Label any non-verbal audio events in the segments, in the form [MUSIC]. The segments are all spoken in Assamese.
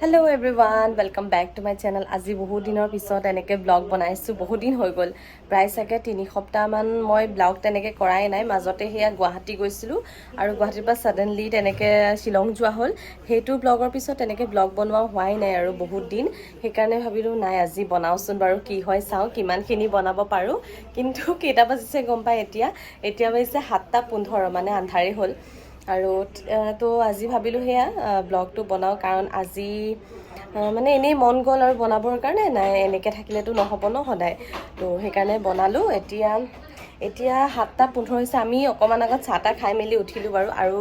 Hello' everyone welcome back to my channel আজি বহুত দিনৰ পিছত এনেকৈ ব্লগ বনাইছোঁ, বহুত দিন হৈ গ'ল। প্ৰায় চাগে তিনি সপ্তাহমান মই ব্লগ তেনেকৈ কৰাই নাই, মাজতে সেয়া গুৱাহাটী গৈছিলোঁ আৰু গুৱাহাটীৰ পৰা ছাডেনলি তেনেকৈ শ্বিলং যোৱা হ'ল। সেইটো ব্লগৰ পিছত তেনেকৈ ব্লগ বনোৱা হোৱাই নাই আৰু বহুত দিন। সেইকাৰণে ভাবিলোঁ, নাই, আজি বনাওচোন বাৰু, কি হয় চাওঁ, কিমানখিনি বনাব পাৰোঁ। কিন্তু কেইটা বাজিছে গম পাই এতিয়া? এতিয়া বাজিছে সাতটা পোন্ধৰ মানে আন্ধাৰেই হ'ল। আৰু তো আজি ভাবিলোঁ সেয়া ব্লগটো বনাওঁ কাৰণ আজি মানে এনেই মন গ'ল আৰু বনাবৰ কাৰণে নাই এনেকৈ থাকিলেতো নহ'ব ন সদায়। তো সেইকাৰণে বনালোঁ এতিয়া এতিয়া সাতটা পোন্ধৰ হৈছে আমি অকণমান আগত চাহ তাহ খাই মেলি উঠিলোঁ বাৰু আৰু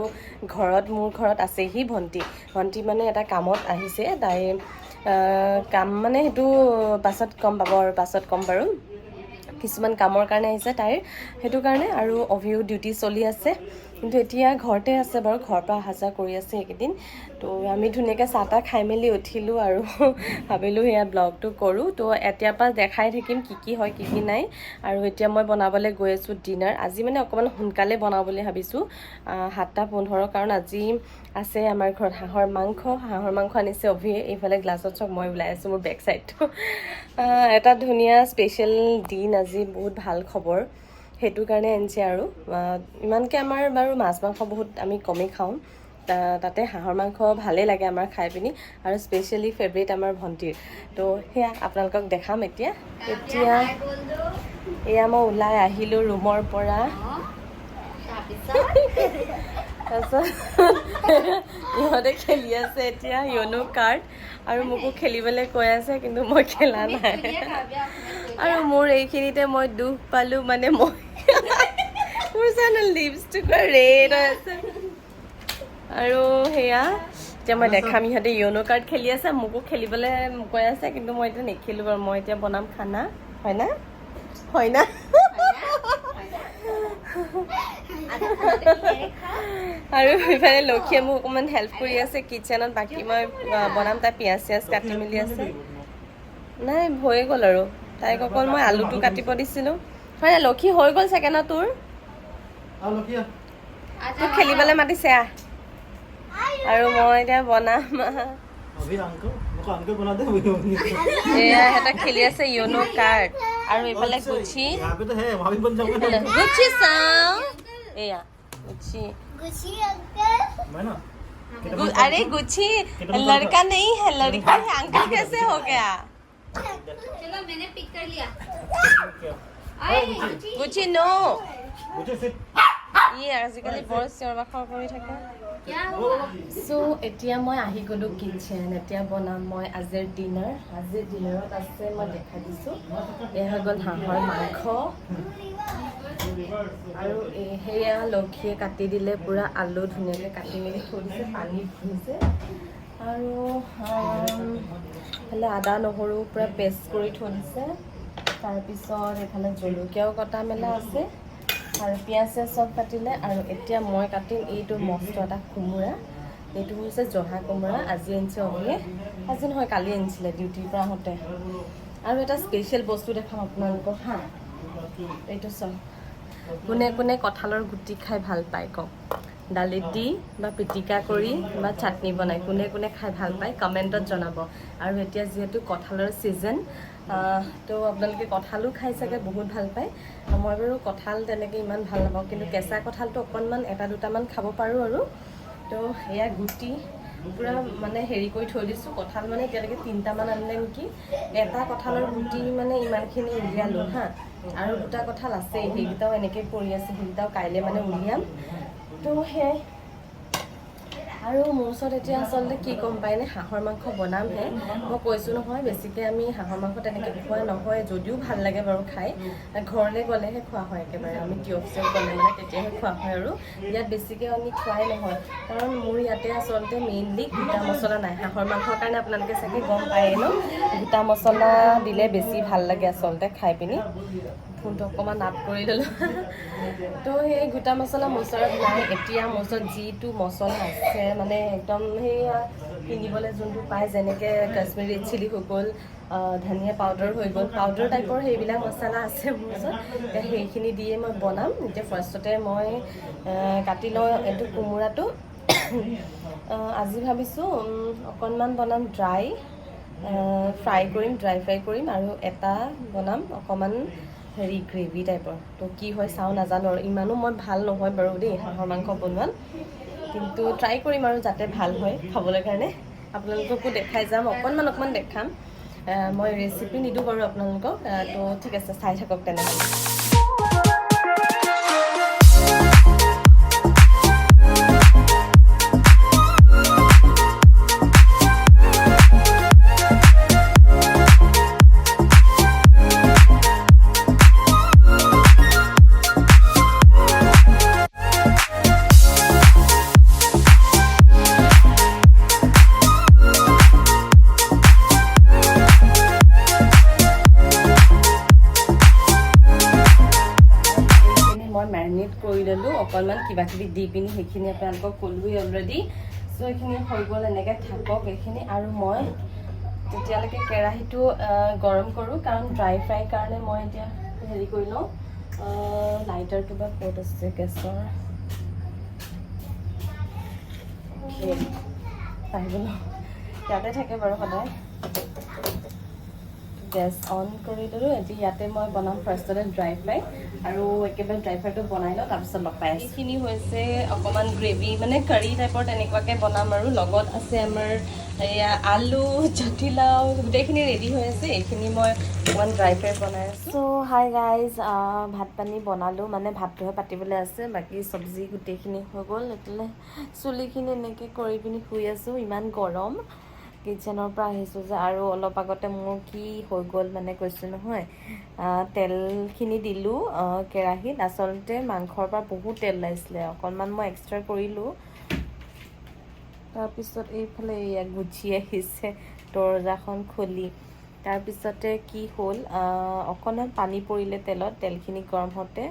ঘৰত মোৰ ঘৰত আছেহি ভণ্টি। ভণ্টি মানে এটা কামত আহিছে তাই কাম মানে সেইটো পাছত গম পাব আৰু পাছত ক'ম বাৰু কিছুমান কামৰ কাৰণে আহিছে তাইৰ সেইটো কাৰণে আৰু অভিও ডিউটি চলি আছে। কিন্তু এতিয়া ঘৰতে আছে বাৰু ঘৰৰ পৰা অহা যোৱা কৰি আছে এইকেইদিন। তো আমি ধুনীয়াকৈ চাহ তাহ খাই মেলি উঠিলোঁ আৰু [LAUGHS] ভাবিলোঁ সেয়া ব্লগটো কৰোঁ। তো এতিয়াৰ পৰা দেখাই থাকিম কি কি হয় কি কি নাই। আৰু এতিয়া মই বনাবলৈ গৈ আছোঁ ডিনাৰ। আজি মানে অকণমান সোনকালে বনাওঁ বুলি ভাবিছোঁ। সাতটা পোন্ধৰ কাৰণ আজি আছে আমাৰ ঘৰত হাঁহৰ মাংস। হাঁহৰ মাংস আনিছে অভিয়ে। এইফালে গ্লাছত চব মই ওলাই আছোঁ মোৰ বেক চাইডটো এটা ধুনীয়া স্পেচিয়েল দিন আজি বহুত ভাল খবৰ। সেইটো কাৰণে আনিছে আৰু। ইমানকৈ আমাৰ বাৰু মাছ মাংস বহুত আমি কমেই খাওঁ। তাতে হাঁহৰ মাংস ভালেই লাগে আমাৰ খাই পিনি আৰু স্পেচিয়েলি ফেভৰেট আমাৰ ভণ্টিৰ। তো সেয়া আপোনালোকক দেখাম এতিয়া। এতিয়া এয়া মই ওলাই আহিলোঁ ৰুমৰ পৰা। তাৰপিছত ইহঁতে খেলি আছে এতিয়া য়নো কাৰ্ড। আৰু মোকো খেলিবলৈ কৈ আছে কিন্তু মই খেলা নাই। আৰু মোৰ এইখিনিতে মই দুখ পালোঁ মানে মই মোৰ জানো লিপষ্টিকৰ ৰেড হৈ আছে আৰু সেয়া এতিয়া মই দেখাম ইহঁতে য়নো কাৰ্ড খেলি আছে মোকো খেলিবলৈ কৈ আছে কিন্তু মই এতিয়া নেখেলোঁ বাৰু মই এতিয়া বনাম খানা হয় না হয় না আৰু ইফালে লক্ষীয়ে মোক অকণমান হেল্প কৰি আছে কিটচেনত বাকী মই বনাম তাই পিঁয়াজ চিয়াজ কাটি মেলি আছে নাই হৈয়ে গ'ল আৰু তাইক অকল মই আলুটো কাটিব দিছিলোঁ হয় নাই লক্ষী হৈ গ'ল চাগে ন তোৰ Halo Kia. তোক খেলিবলৈ মাতিছে আহ আৰু মই এতিয়া বনাম अभी अंकल मुझको अंकल बना दे वही होंगे এয়া সিহঁতে খেলি আছে য়নো কাৰ্ড আৰু এইফালে গুচি यहाँ पे तो है वहाँ भी बन जाऊंगा ना গুচি চাওঁ এয়া গুচি मैं ना गु- अरे गुच्छी लड़का नहीं है लड़का है अंकल कैसे हो गया चलो मैंने पिक कर लिया গুচি নো চ' এতিয়া মই আহি গ'লোঁ কিটচেন এতিয়া বনাম মই আজিৰ ডিনাৰ আজিৰ ডিনাৰত আছে মই দেখাই দিছোঁ এই হৈ গ'ল হাঁহৰ মাংস আৰু সেয়া লক্ষীয়ে কাটি দিলে পূৰা আলু ধুনীয়াকৈ কাটি মেলি থৈছে পানী ধুইছে আৰু এইফালে আদা নহৰু পূৰা পেষ্ট কৰি থৈ দিছে তাৰপিছত এইফালে জলকীয়াও কটা মেলা আছে। আৰু পিঁয়াজ চব কাটিলে আৰু এতিয়া মই কাটিম এইটো মস্ত এটা কোমোৰা। এইটো হৈছে জহা কোমোৰা আজি আনিছে অভিয়ে আজি নহয় কালি আনিছিলে ডিউটিৰ পৰা আহোঁতে। আৰু এটা স্পেচিয়েল বস্তু দেখাম আপোনালোকক হা। এইটো চাওক কোনে কোনে কঁঠালৰ গুটি খাই ভাল পায় কওক। দালিত দি বা পিটিকা কৰি বা চাটনি বনাই কোনে কোনে খাই ভাল পায় কমেণ্টত জনাব। আৰু এতিয়া যিহেতু কঁঠালৰ ছিজন তো আপোনালোকে কঁঠালো খাই চাগে বহুত ভাল পায়। মই বাৰু কঁঠাল তেনেকৈ ইমান ভাল নাপাওঁ কিন্তু কেঁচা কঁঠালটো অকণমান এটা দুটামান খাব পাৰোঁ আৰু। তো এয়া গুটি পূৰা মানে হেৰি কৰি থৈ দিছোঁ। কঁঠাল মানে এতিয়ালৈকে তিনিটামান আনিলে নেকি? এটা কঁঠালৰ গুটি মানে ইমানখিনি উলিয়ালোঁ হা। আৰু দুটা কঁঠাল আছেই সেইকেইটাও এনেকৈ পৰি আছে সেইকেইটাও কাইলৈ মানে উলিয়াম। তো সেয়াই। আৰু মোৰ ওচৰত এতিয়া আচলতে কি গম পায়নে হাঁহৰ মাংস বনামহে। মই কৈছোঁ নহয় বেছিকৈ আমি হাঁহৰ মাংস তেনেকৈ খোৱা নহয় যদিও ভাল লাগে বাৰু খাই। ঘৰলৈ গ'লেহে খোৱা হয় একেবাৰে। আমি টিঅ' অফিচত গ'লে মানে তেতিয়াহে খোৱা হয় আৰু। ইয়াত বেছিকৈ আমি খোৱাই নহয়। কাৰণ মোৰ ইয়াতে আচলতে মেইনলি গোটা মছলা নাই। হাঁহৰ মাংসৰ কাৰণে আপোনালোকে চাগে গম পায়েই ন? গোটা মছলা দিলে বেছি ভাল লাগে আচলতে খাই পিনি। ফোনটো অকণমান আপ কৰি ল'লোঁ তো সেই গোটা মোৰ ওচৰত নাই এতিয়া মোৰ ওচৰত যিটো মছলা আছে মানে একদম সেয়া কিনিবলৈ যোনটো পায় যেনেকৈ কাশ্মীৰী চিলি হৈ গ'ল ধনিয়া পাউডাৰ হৈ গ'ল পাউডাৰ টাইপৰ সেইবিলাক মছলা আছে মোৰ ওচৰত। এতিয়া সেইখিনি দিয়ে মই বনাম। এতিয়া ফাৰ্ষ্টতে মই কাটি লওঁ এইটো কোমোৰাটো। আজি ভাবিছোঁ অকণমান বনাম ড্ৰাই ফ্ৰাই কৰিম ড্ৰাই ফ্ৰাই কৰিম আৰু এটা বনাম অকণমান হেৰি গ্ৰেভি টাইপৰ তো কি হয় চাওঁ নাজানো আৰু ইমানো মই ভাল নহয় বাৰু দেই হাঁহৰ মাংস বনোৱাত। কিন্তু ট্ৰাই কৰিম আৰু যাতে ভাল হয় খাবলৈ কাৰণে। আপোনালোককো দেখাই যাম অকণমান অকণমান দেখাম। মই ৰেচিপি নিদিওঁ বাৰু আপোনালোকক। তো ঠিক আছে চাই থাকক তেনেহ'লে। মেৰিনেট কৰি ল'লোঁ। অকণমান কিবা কিবি দি পিনি সেইখিনি আপোনালোকক ক'লোৱেই অলৰেডি চ' এইখিনি হৈ গ'ল এনেকৈ থাকক এইখিনি। আৰু মই তেতিয়ালৈকে কেৰাহীটো গৰম কৰোঁ। কাৰণ ড্ৰাই ফ্ৰাই কাৰণে মই এতিয়া হেৰি কৰি লওঁ। লাইটাৰটো বা ক'ত আছে গেছৰ. পাই গ'লো। ইয়াতে থাকে বাৰু সদায়। গেছ অন কৰি দিলোঁ এতিয়া ইয়াতে মই বনাম ফাৰ্ষ্টতে ড্ৰাই ফ্ৰাই আৰু একেবাৰে ড্ৰাই ফ্ৰাইটো বনাই লওঁ তাৰপিছত লগ পাই এইখিনি হৈছে অকণমান গ্ৰেভি মানে কাৰী টাইপৰ তেনেকুৱাকৈ বনাম আৰু লগত আছে আমাৰ এয়া আলু জাতিলাও গোটেইখিনি ৰেডি হৈ আছে এইখিনি মই অকণমান ড্ৰাই ফ্ৰাই বনাই আছোঁ। চ' হাই গাইজ ভাত পানী বনালোঁ মানে ভাতটোহে পাতিবলৈ আছে বাকী চব্জি গোটেইখিনি হৈ গ'ল এইফালে চুলিখিনি এনেকৈ কৰি পিনি শুই আছোঁ ইমান গৰম। কিটচেনৰ পৰা আহিছোঁ যে আৰু অলপ আগতে মোৰ কি হৈ গ'ল মানে কৈছোঁ নহয়। তেলখিনি দিলোঁ কেৰাহীত। আচলতে মাংসৰ পৰা বহুত তেল ওলাইছিলে, অকণমান মই এক্সট্ৰা কৰিলোঁ। তাৰপিছত এইফালে এয়া গুচি আহিছে, দৰজাখন খুলি। তাৰপিছতে কি হ'ল অকণমান পানী পৰিলে তেলত, তেলখিনি গৰম হওঁতে।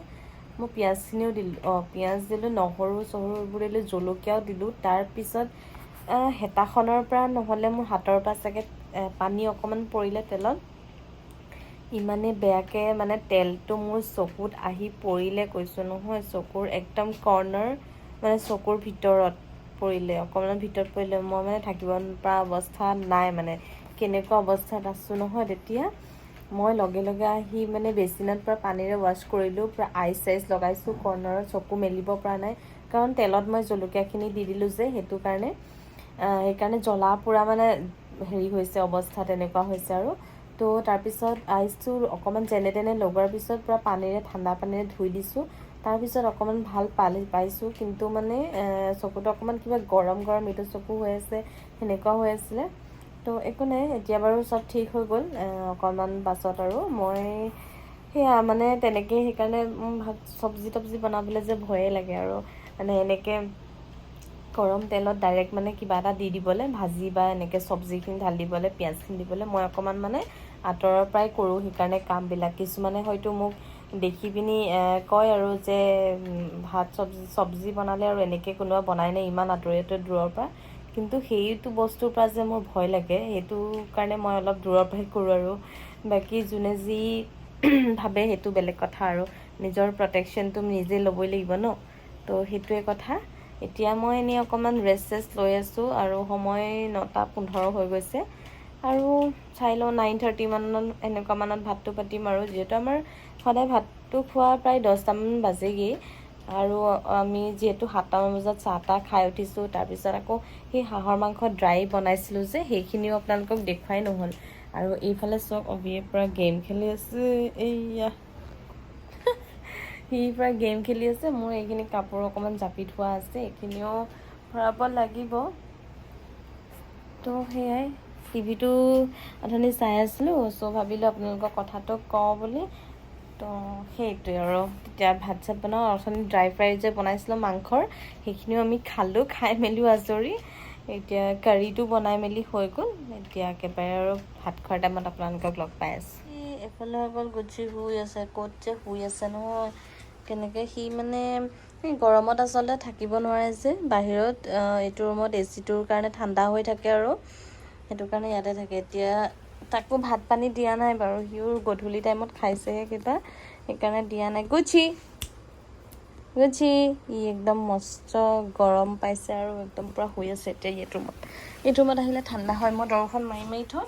মই পিঁয়াজখিনিও দিলোঁ, অঁ, পিঁয়াজ দিলোঁ নহৰু চহৰু এইবোৰ দিলোঁ, জলকীয়াও দিলোঁ। তাৰপিছত হেতাখনৰ পৰা নহ'লে মোৰ হাতৰ পৰা চাগে পানী অকণমান পৰিলে তেলত। ইমানে বেয়াকৈ মানে তেলটো মোৰ চকুত আহি পৰিলে কৈছোঁ নহয় চকুৰ একদম কৰ্ণৰ মানে চকুৰ ভিতৰত পৰিলে অকণমান ভিতৰত পৰিলে। মই মানে থাকিব পৰা অৱস্থা নাই মানে। কেনেকুৱা অৱস্থাত আছোঁ নহয় তেতিয়া। মই লগে লগে আহি মানে বেচিনত পৰা পানীৰে ৱাছ কৰিলোঁ পূৰা আইচ চাইচ লগাইছোঁ কৰ্ণৰত চকু মেলিব পৰা নাই। কাৰণ তেলত মই জলকীয়াখিনি দি দিলোঁ যে সেইটো কাৰণে। সেইকাৰণে জ্বলা পোৰা মানে হেৰি হৈছে অৱস্থা তেনেকুৱা হৈছে আৰু। তো তাৰপিছত আইচটো অকণমান যেনে তেনে লগোৱাৰ পিছত পূৰা পানীৰে ঠাণ্ডা পানীৰে ধুই দিছোঁ। তাৰপিছত অকণমান ভাল পালি পাইছোঁ কিন্তু মানে চকুটো অকণমান কিবা গৰম গৰম এইটো চকু হৈ আছে সেনেকুৱা হৈ আছিলে। তো একো নাই এতিয়া বাৰু চব ঠিক হৈ গ'ল অকণমান পাছত আৰু মই সেয়া মানে তেনেকৈ সেইকাৰণে চব্জি তব্জি বনাবলৈ যে ভয়ে লাগে আৰু। মানে এনেকৈ গৰম তেলত ডাইৰেক্ট মানে কিবা এটা দি দিবলৈ ভাজি বা এনেকৈ চব্জিখিনি ঢালি দিবলৈ পিঁয়াজখিনি দিবলৈ মই অকণমান মানে আঁতৰৰ পৰাই কৰোঁ সেইকাৰণে কামবিলাক। কিছুমানে হয়তো মোক দেখি পিনি কয় আৰু যে ভাত চব্জি চব্জি বনালে আৰু এনেকৈ কোনোবা বনাই নে ইমান আঁতৰে আঁতৰে দূৰৰ পৰা। কিন্তু সেইটো বস্তুৰ পৰা যে মোৰ ভয় লাগে সেইটো কাৰণে মই অলপ দূৰৰ পৰাই কৰোঁ আৰু। বাকী যোনে যি [CLEARS THROAT] ভাবে সেইটো বেলেগ কথা আৰু। নিজৰ প্ৰটেকশ্যনটো নিজে ল'বই লাগিব ন? তো সেইটোৱে কথা। এতিয়া মই এনেই অকণমান ৰেষ্ট চেষ্ট লৈ আছোঁ আৰু সময় নটা পোন্ধৰ হৈ গৈছে। আৰু চাই লওঁ নাইন থাৰ্টি মানত এনেকুৱা মানত ভাতটো পাতিম আৰু। যিহেতু আমাৰ সদায় ভাতটো খোৱা প্ৰায় দহটামান বাজেগেই। আৰু আমি যিহেতু সাতটামান বজাত চাহ তাহ খাই উঠিছোঁ তাৰপিছত আকৌ সেই হাঁহৰ মাংস ড্ৰাই বনাইছিলোঁ যে সেইখিনিও আপোনালোকক দেখুৱাই নহ'ল। আৰু এইফালে চাওক অবিয়ে পৰা গেম খেলি আছে। এইয়া। সি প্ৰায় গেম খেলি আছে, মোৰ এইখিনি কাপোৰ অকণমান জাপি থোৱা আছে, এইখিনিও ভৰাব লাগিব। তো সেয়াই, টিভিটো অথনি চাই আছিলোঁ, চ' ভাবিলোঁ আপোনালোকৰ কথাটো কওঁ বুলি। তো সেইটোৱে আৰু, তেতিয়া ভাত চাত বনাওঁ, অথনি ড্ৰাই ফ্ৰাই যে বনাইছিলোঁ মাংসৰ, সেইখিনিও আমি খালোঁ, খাই মেলিও আজৰি। এতিয়া কাৰীটো বনাই মেলি হৈ গ'ল, এতিয়া একেবাৰে আৰু ভাত খোৱাৰ টাইমত আপোনালোকক লগ পাই আছোঁ। এফালে অকল গুচি শুই আছে, ক'ত যে শুই আছে নহয়। কেনেকৈ সি মানে গৰমত আচলতে থাকিব নোৱাৰে যে। বাহিৰত এইটো ৰুমত এ চিটোৰ কাৰণে ঠাণ্ডা হৈ থাকে আৰু। সেইটো কাৰণে ইয়াতে থাকে। এতিয়া তাকো ভাত পানী দিয়া নাই বাৰু। সিও গধূলি টাইমত খাইছেহে কিবা। সেইকাৰণে দিয়া নাই। গুচি। গুচি। ই একদম মস্ত গৰম পাইছে আৰু একদম পূৰা শুই আছে এতিয়া এইটো ৰুমত। এইটো ৰুমত আহিলে ঠাণ্ডা হয়। মই দৰখন মাৰি মাৰি থওঁ।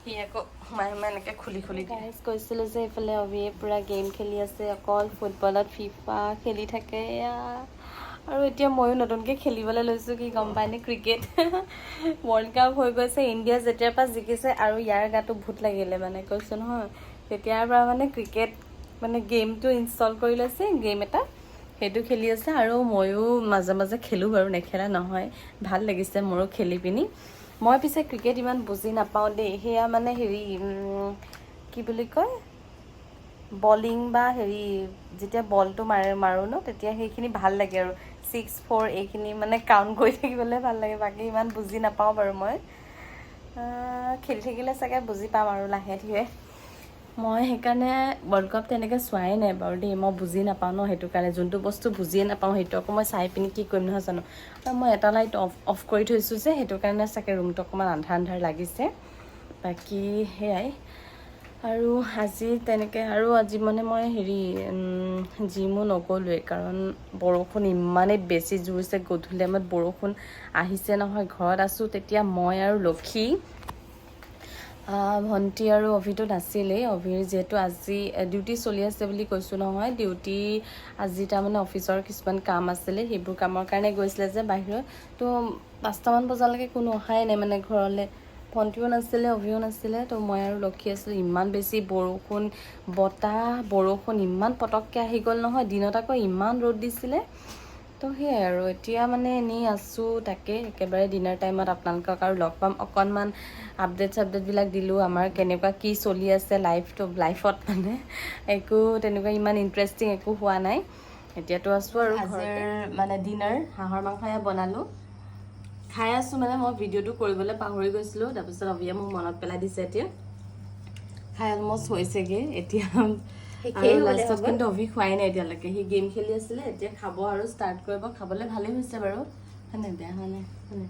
সি আকৌ সোমাই সোমাই এনেকৈ খুলি খুলি গাইজ কৈছিলোঁ যে এইফালে অভিয়ে পূৰা গেম খেলি আছে অকল ফুটবলত ফিফা খেলি থাকে এয়া। আৰু এতিয়া ময়ো নতুনকৈ খেলিবলৈ লৈছোঁ কি গম পায়নে ক্ৰিকেট ৱৰ্ল্ড কাপ হৈ গৈছে ইণ্ডিয়া যেতিয়াৰ পৰা জিকিছে আৰু ইয়াৰ গাটো ভূত লাগিলে মানে কৈছোঁ নহয়। তেতিয়াৰ পৰা মানে ক্ৰিকেট মানে গেমটো ইনষ্টল কৰি লৈছে গেম এটা। সেইটো খেলি আছে আৰু ময়ো মাজে মাজে খেলোঁ বাৰু নেখেলা নহয়। ভাল লাগিছে মোৰো খেলি পিনি। মই পিছে ক্ৰিকেট ইমান বুজি নাপাওঁ দেই। সেয়া মানে হেৰি কি বুলি কয়? বলিং বা হেৰি যেতিয়া বলটো মাৰে মাৰোঁ ন তেতিয়া সেইখিনি ভাল লাগে আৰু। ছিক্স ফ'ৰ এইখিনি মানে কাউণ্ট কৰি থাকিবলৈ ভাল লাগে। বাকী ইমান বুজি নাপাওঁ বাৰু মই। খেলি থাকিলে চাগে বুজি পাম আৰু লাহে ধীৰে। মই সেইকাৰণে ৱৰ্ল্ড কাপ তেনেকৈ চোৱাই নাই বাৰু দেই মই বুজি নাপাওঁ ন সেইটো কাৰণে যোনটো বস্তু বুজিয়ে নাপাওঁ সেইটো আকৌ মই চাই পিনি কি কৰিম নহয় জানো। আৰু মই এটা লাইট অফ অফ কৰি থৈছোঁ যে সেইটো কাৰণে চাগে ৰুমটো অকণমান আন্ধাৰ আন্ধাৰ লাগিছে। বাকী সেয়াই। আৰু আজি তেনেকৈ আৰু আজি মানে মই হেৰি জিমো নগ'লোৱেই কাৰণ বৰষুণ ইমানেই বেছি জোৰছে গধূলি টাইমত বৰষুণ আহিছে নহয় ঘৰত আছোঁ তেতিয়া মই আৰু লক্ষী। ভণ্টি আৰু অভিটো নাছিলেই। অভিৰ যিহেতু আজি ডিউটি চলি আছে বুলি কৈছোঁ নহয়। ডিউটি আজি তাৰমানে অফিচৰ কিছুমান কাম আছিলে। সেইবোৰ কামৰ কাৰণে গৈছিলে যে বাহিৰত। তো পাঁচটামান বজালৈকে কোনো অহাই নাই মানে ঘৰলৈ। ভণ্টিও নাছিলে অভিও নাছিলে। তো মই আৰু লক্ষী আছিলোঁ। ইমান বেছি বৰষুণ বতাহ বৰষুণ ইমান পটককৈ আহি গ'ল নহয়। দিনত আকৌ ইমান ৰ'দ দিছিলে। তো সেয়াই আৰু এতিয়া মানে এনেই আছোঁ তাকে একেবাৰে ডিনাৰ টাইমত আপোনালোকক আৰু লগ পাম। অকণমান আপডেট চাপডেটবিলাক দিলোঁ আমাৰ কেনেকুৱা কি চলি আছে লাইফটো লাইফত মানে একো তেনেকুৱা ইমান ইণ্টাৰেষ্টিং একো হোৱা নাই। এতিয়াতো আছোঁ আৰু মানে ডিনাৰ হাঁহৰ মাংসয়ে বনালোঁ। খাই আছোঁ মানে মই ভিডিঅ'টো কৰিবলৈ পাহৰি গৈছিলোঁ তাৰপিছত অভিয়ে মোক মনত পেলাই দিছে এতিয়া। খাই অলমষ্ট হৈছেগৈ এতিয়া লাষ্টত কিন্তু অভি খোৱাই নাই এতিয়ালৈকে। সি গেম খেলি আছিলে এতিয়া খাব আৰু ষ্টাৰ্ট কৰিব খাবলৈ ভালেই হৈছে বাৰু। হয়নে বেয়া হোৱা নাই? হয়নে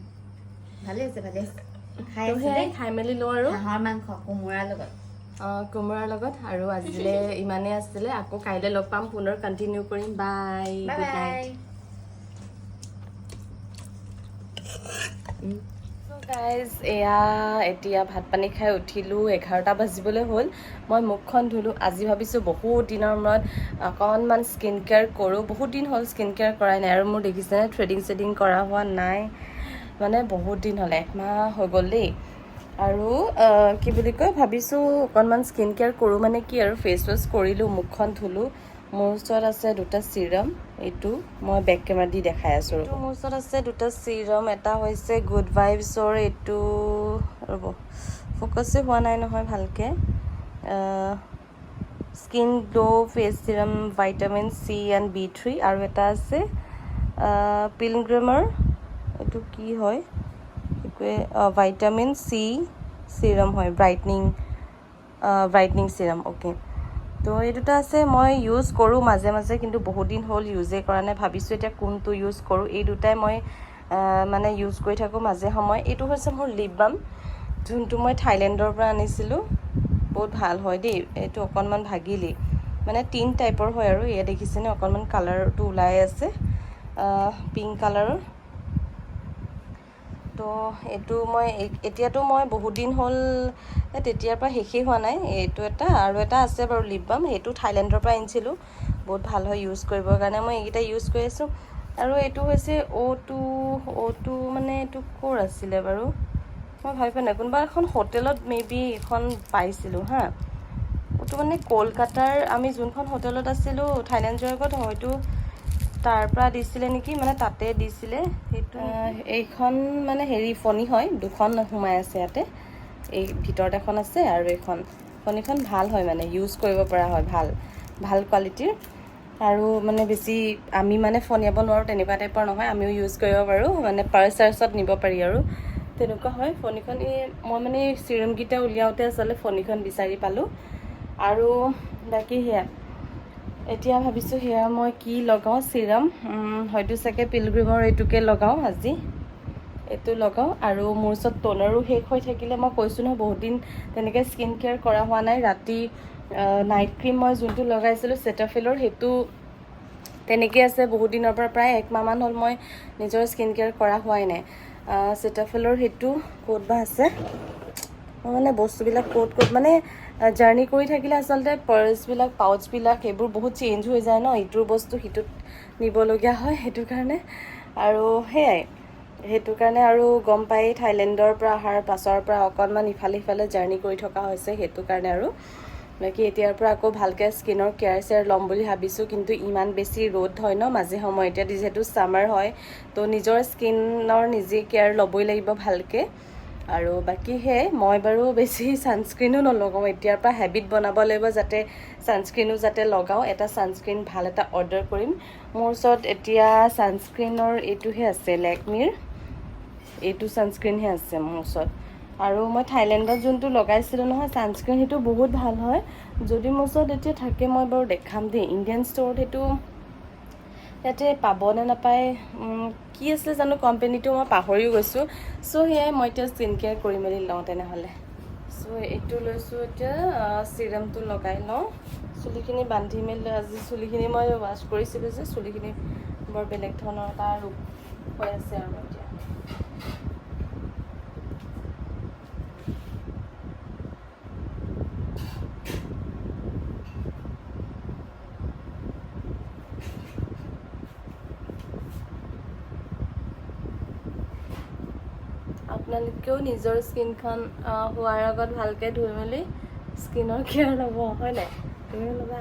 ভালে আছে ভালে আছে খাই তো আছে সেয়াই দেই খাই মেলি লওঁ আৰু। হাঁহৰ মাংস কোমোৰাৰ লগত। অঁ, কোমোৰাৰ লগত আৰু আজিলৈ ইমানেই আছিলে আকৌ কাইলৈ লগ পাম পুনৰ কণ্টিনিউ কৰিম। Bye bye good night guys এয়া এতিয়া ভাত পানী খাই উঠিলোঁ এঘাৰটা বাজিবলৈ হ'ল। মই মুখখন ধুলোঁ। আজি ভাবিছোঁ বহুত দিনৰ মূৰত অকণমান স্কিন কেয়াৰ কৰোঁ। বহুত দিন হ'ল স্কিন কেয়াৰ কৰাই নাই আৰু মোৰ দেখিছেনে থ্ৰেডিং চেডিং কৰা হোৱা নাই। মানে বহুত দিন হ'ল একমাহ হৈ গ'ল দেই। আৰু কি বুলি কয় ভাবিছোঁ অকণমান স্কিন কেয়াৰ কৰোঁ। মানে কি আৰু ফেচ ৱাছ কৰিলোঁ মুখখন ধুলোঁ। মোৰ ওচৰত আছে দুটা চিৰাম এইটো মই বেক কেমেৰা দি দেখাই আছোঁ, ৰ'ব। মোৰ ওচৰত আছে দুটা চিৰাম এটা হৈছে গুড ভাইবছৰ এইটো, ৰ'ব ফ'কাছে হোৱা নাই নহয় ভালকৈ। Skin glow' face serum vitamin C and B three আৰু এটা আছে পিলগ্ৰামৰ এইটো কি হয়? একোৱে ভাইটামিন চি চিৰাম হয় ব্ৰাইটনিং ব্ৰাইটনিং চিৰাম অ'কে তো এই দুটা আছে মই ইউজ কৰোঁ মাজে মাজে কিন্তু বহুত দিন হ'ল ইউজেই কৰা নাই। ভাবিছোঁ এতিয়া কোনটো ইউজ কৰোঁ। এই দুটাই মই মানে ইউজ কৰি থাকোঁ মাজে সময়ে। এইটো হৈছে মোৰ লিপ বাম যোনটো মই থাইলেণ্ডৰ পৰা আনিছিলোঁ। বহুত ভাল হয় দেই এইটো অকণমান ভাগিলি মানে তিন টাইপৰ হয় আৰু এয়া দেখিছেনে? অকণমান কালাৰটো ওলাই আছে। পিংক কালাৰৰ তো এইটো মই এতিয়াতো মই বহুত দিন হ'ল তেতিয়াৰ পৰা শেষেই হোৱা নাই। এইটো এটা আৰু এটা আছে বাৰু লিপ বাম সেইটো থাইলেণ্ডৰ পৰা আনিছিলোঁ। বহুত ভাল হয় ইউজ কৰিবৰ কাৰণে। মই এইকেইটা ইউজ কৰি আছোঁ। আৰু এইটো হৈছে অ' টু অ' টু মানে এইটো ক'ৰ আছিলে বাৰু? মই ভাবি পোৱা নাই। কোনোবা এখন হোটেলত মে বি এখন পাইছিলোঁ হা। এইটো মানে কলকাতাৰ আমি যোনখন হোটেলত আছিলোঁ থাইলেণ্ড যোৱাৰ আগত হয়তো তাৰ পৰা দিছিলে নেকি? মানে তাতে দিছিলে। সেইটো এইখন মানে হেৰি ফণি হয় দুখন সোমাই আছে ইয়াতে। এই ভিতৰত এখন আছে আৰু এইখন। ফণিখন ভাল হয় মানে ইউজ কৰিব পৰা হয় ভাল। ভাল কোৱালিটিৰ আৰু মানে বেছি আমি মানে ফণিয়াব নোৱাৰোঁ তেনেকুৱা টাইপৰ নহয় আমিও ইউজ কৰিব পাৰোঁ। মানে পাৰ্চ চাৰ্চত নিব পাৰি আৰু। তেনেকুৱা হয় ফণিখন এই মই মানে চিৰামকেইটা উলিয়াওঁতে আচলতে ফণিখন বিচাৰি পালোঁ। আৰু বাকী সেয়া এতিয়া ভাবিছোঁ সেয়া মই কি লগাওঁ চিৰাম হয়তো চাগে পিলগ্ৰিমৰ এইটোকে লগাওঁ আজি। এইটো লগাওঁ আৰু মোৰ ওচৰত ট'নাৰো শেষ হৈ থাকিলে মই কৈছোঁ নহয়, বহুত দিন তেনেকৈ স্কিন কেয়াৰ কৰা হোৱা নাই। ৰাতি নাইট ক্ৰীম মই যোনটো লগাইছিলোঁ চেটাফিলৰ সেইটো তেনেকৈ আছে। বহুত দিনৰ পৰা প্ৰায় একমাহমান হ'ল মই নিজৰ স্কিন কেয়াৰ কৰা হোৱাই নাই। চিটাফেলৰ সেইটো ক'ত বা আছে? মানে বস্তুবিলাক ক'ত ক'ত মানে জাৰ্ণি কৰি থাকিলে আচলতে পাৰ্চবিলাক পাউচবিলাক সেইবোৰ বহুত চেঞ্জ হৈ যায় ন। ইটোৰ বস্তু সিটোত নিবলগীয়া হয় সেইটো কাৰণে। আৰু সেয়াই সেইটো কাৰণে আৰু গম পাই থাইলেণ্ডৰ পৰা অহাৰ পাছৰ পৰা অকণমান ইফালে সিফালে জাৰ্ণি কৰি থকা হৈছে সেইটো কাৰণে আৰু। বাকী এতিয়াৰ পৰা আকৌ ভালকৈ স্কিনৰ কেয়াৰ চেয়াৰ ল'ম বুলি ভাবিছোঁ কিন্তু ইমান বেছি ৰ'দ হয় ন মাজে সময়ে। এতিয়া যিহেতু ছামাৰ হয় তো নিজৰ স্কিনৰ নিজে কেয়াৰ ল'বই লাগিব ভালকৈ। আৰু বাকী সেয়াই মই বাৰু বেছি [LAUGHS] ছানস্ক্ৰীনো নলগাওঁ। এতিয়াৰ পৰা হেবিট বনাব লাগিব যাতে ছানস্ক্ৰীনো যাতে লগাওঁ। এটা ছানস্ক্ৰীন ভাল এটা অৰ্ডাৰ কৰিম। মোৰ ওচৰত এতিয়া ছানস্ক্ৰীনৰ এইটোহে আছে লেকমিৰ এইটো ছানস্ক্ৰীনহে আছে মোৰ ওচৰত। আৰু মই থাইলেণ্ডত যোনটো লগাইছিলোঁ নহয় ছানস্ক্ৰীন সেইটো বহুত ভাল হয়। যদি মোৰ ওচৰত এতিয়া থাকে মই বাৰু দেখাম দেই। ইণ্ডিয়ান ষ্ট'ৰত সেইটো ইয়াতে পাবনে নাপায়। কি আছিলে জানো কোম্পেনীটো মই পাহৰিও গৈছোঁ। চ' সেয়াই মই এতিয়া স্কিন কেয়াৰ কৰি মেলি লওঁ তেনেহ'লে। চ' এইটো লৈছোঁ এতিয়া চিৰামটো লগাই লওঁ। চুলিখিনি বান্ধি মেলি আজি চুলিখিনি মই ৱাশ্ব কৰিছিলোঁ যে, চুলিখিনি বৰ বেলেগ ধৰণৰ এটা ৰূপ হৈ আছে আৰু এতিয়া। আপোনালোকেও নিজৰ স্কিনখন হোৱাৰ আগত ভালকৈ ধুই মেলি স্কিনৰ কেয়াৰ ল'ব হয় নাই? তুমিও ল'বা।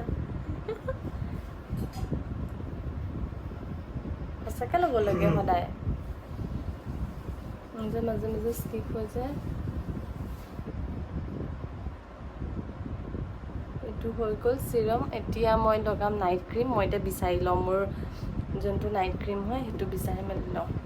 সঁচাকৈ লাগে সদায়। নিজে মাজে মাজে স্কিপ হৈ যায়। এইটো হৈ গ'ল চিৰাম এতিয়া মই লগাম নাইট ক্ৰীম। মই এতিয়া বিচাৰি লওঁ মোৰ যোনটো নাইট ক্ৰীম হয় সেইটো বিচাৰি মেলি লওঁ।